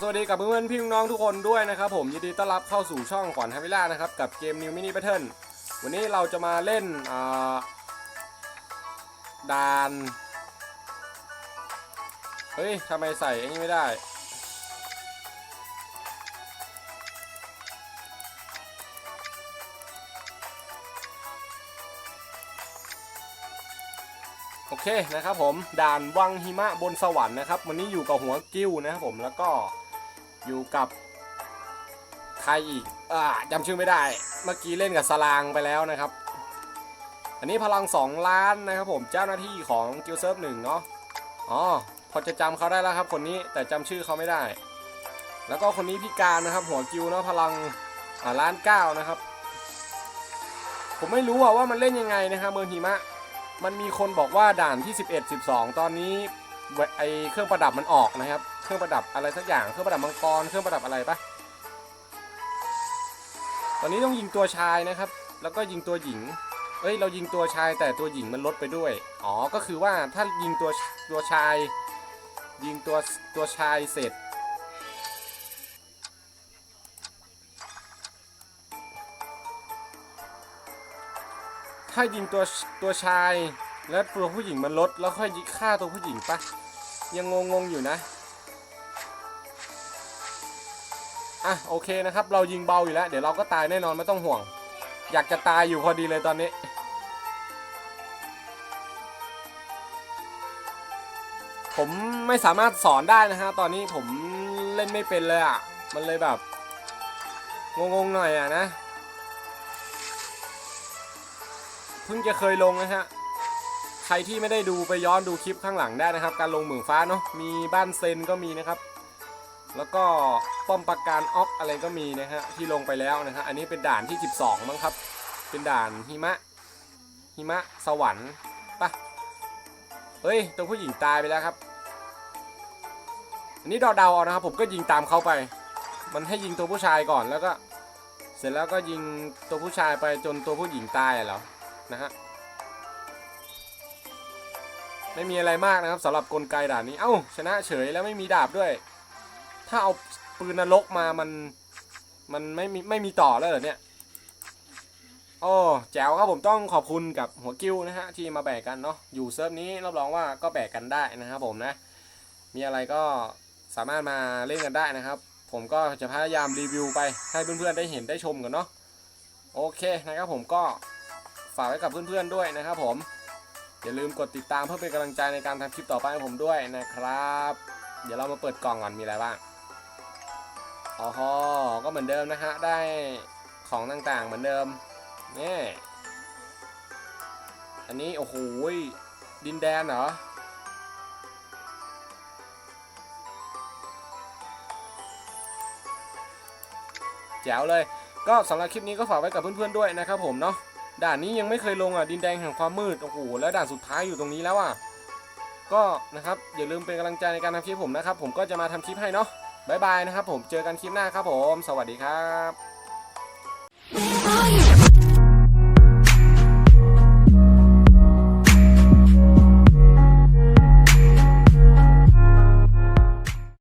สวัสดีกับเพื่อนๆพี่น้องทุกคนด้วยนะครับผมยินดีต้อนรับเข้าสู่ช่องขวัญฮาวิล่านะครับกับเกม New Mini Battle วันนี้เราจะมาเล่นด่าน เฮ้ยทำไมใส่อันนี้ไม่ได้ โอเคนะครับผมด่านวังหิมะบนสวรรค์นะครับ วันนี้อยู่กับหัวกิ้วนะครับผมแล้วก็ อยู่กับใครอีกอ่าจำชื่อไม่ได้ เมื่อกี้เล่นกับสลางไปแล้วนะครับ อันนี้พลัง 2 ล้านนะครับผมเจ้าหน้าที่ของกิลเซิร์ฟหนึ่งเนาะอ๋อพอจะจำเขาได้แล้วครับคนนี้แต่จำชื่อเขาไม่ได้ แล้วก็คนนี้พิการนะครับ หัวกิวเนาะพลังอ่าล้านเก้านะครับ ผมไม่รู้ว่ามันเล่นยังไงนะครับเมืองหิมะ มันมีคนบอกว่าด่านที่ 11 12 ตอนนี้ ไอเครื่องประดับมันออกนะครับ เครื่องประดับอะไรสักอย่าง เครื่องประดับมังกร เครื่องประดับอะไรปะตอนนี้ต้องยิงตัวชายนะครับ แล้วก็ยิงตัวหญิง เอ้ย เรายิงตัวชายแต่ตัวหญิงมันลดไปด้วย อ๋อ ก็คือว่าถ้ายิงตัวตัวชาย ยิงตัวตัวชายเสร็จ ถ้ายิงตัวตัวชาย แล้วตัวผู้หญิงมันลดแล้วค่อยยิงฆ่าตัวผู้หญิงปะยังงงๆอยู่นะอะโอเคนะครับ เรายิงเบาอยู่แล้ว เดี๋ยวเราก็ตายแน่นอนไม่ต้องห่วง อยากจะตายอยู่พอดีเลยตอนนี้ ผมไม่สามารถสอนได้นะฮะตอนนี้ผมเล่นไม่เป็นเลยอะ มันเลยแบบงงๆหน่อยอะนะ เพิ่งจะเคยลงนะฮะ ใครที่ไม่ได้ดูไปย้อนดูคลิปข้างหลังได้นะครับ การลงเหมื่นฟ้าเนาะมีบ้านเซนก็มีนะครับ แล้วก็ป้อมปราการออกอะไรก็มีนะฮะที่ลงไปแล้วนะฮะอันนี้เป็นด่านที่ 12มั้งครับ เป็นด่านหิมะหิมะสวรรค์ปะเฮ้ยตัวผู้หญิงตายไปแล้วครับ อันนี้เดาๆเอานะครับ ผมก็ยิงตามเขาไป มันให้ยิงตัวผู้ชายก่อนแล้วก็ เสร็จแล้วก็ยิงตัวผู้ชายไปจนตัวผู้หญิงตายเหรอนะฮะ ไม่มีอะไรมากนะครับสำหรับกลไกด่านนี้ เอ้า ชนะเฉยแล้วไม่มีดาบด้วย ถ้าเอาปืนนรกมามัน มันไม่มีไม่มีต่อแล้วเหรอเนี่ยโอ้แจ๋วครับผมต้องขอบคุณกับหัวกิ้วนะฮะที่มาแบกกันเนาะอยู่เซิร์ฟนี้รับรองว่าก็แบกกันได้นะครับผมนะ มีอะไรก็สามารถมาเล่นกันได้นะครับ ผมก็จะพยายามรีวิวไปให้เพื่อนๆได้เห็นได้ชมกันเนาะโอเคนะครับผมก็ฝากไว้กับเพื่อนๆด้วยนะครับผม อย่าลืมกดติดตามเพื่อเป็นกำลังใจในการทำคลิปต่อไปให้ผมด้วยนะครับ เดี๋ยวเรามาเปิดกล่องก่อนมีอะไรบ้างอ๋อฮอก็เหมือนเดิมนะฮะได้ของต่างๆเหมือนเดิมนี่อันนี้โอ้โหดินแดนเหรอแจ๋วเลย ก็สำหรับคลิปนี้ก็ฝากไว้กับเพื่อนๆด้วยนะครับผมเนาะ ด่านนี้ยังไม่เคยลงอะดินแดงแห่งความมืดโอ้โหแล้วด่านสุดท้ายอยู่ตรงนี้แล้วอะก็นะครับอย่าลืมเป็นกำลังใจในการทำคลิปผมนะครับ ผมก็จะมาทำคลิปให้เนาะบายบายนะครับผมเจอกันคลิปหน้าครับผม สวัสดีครับ Oh,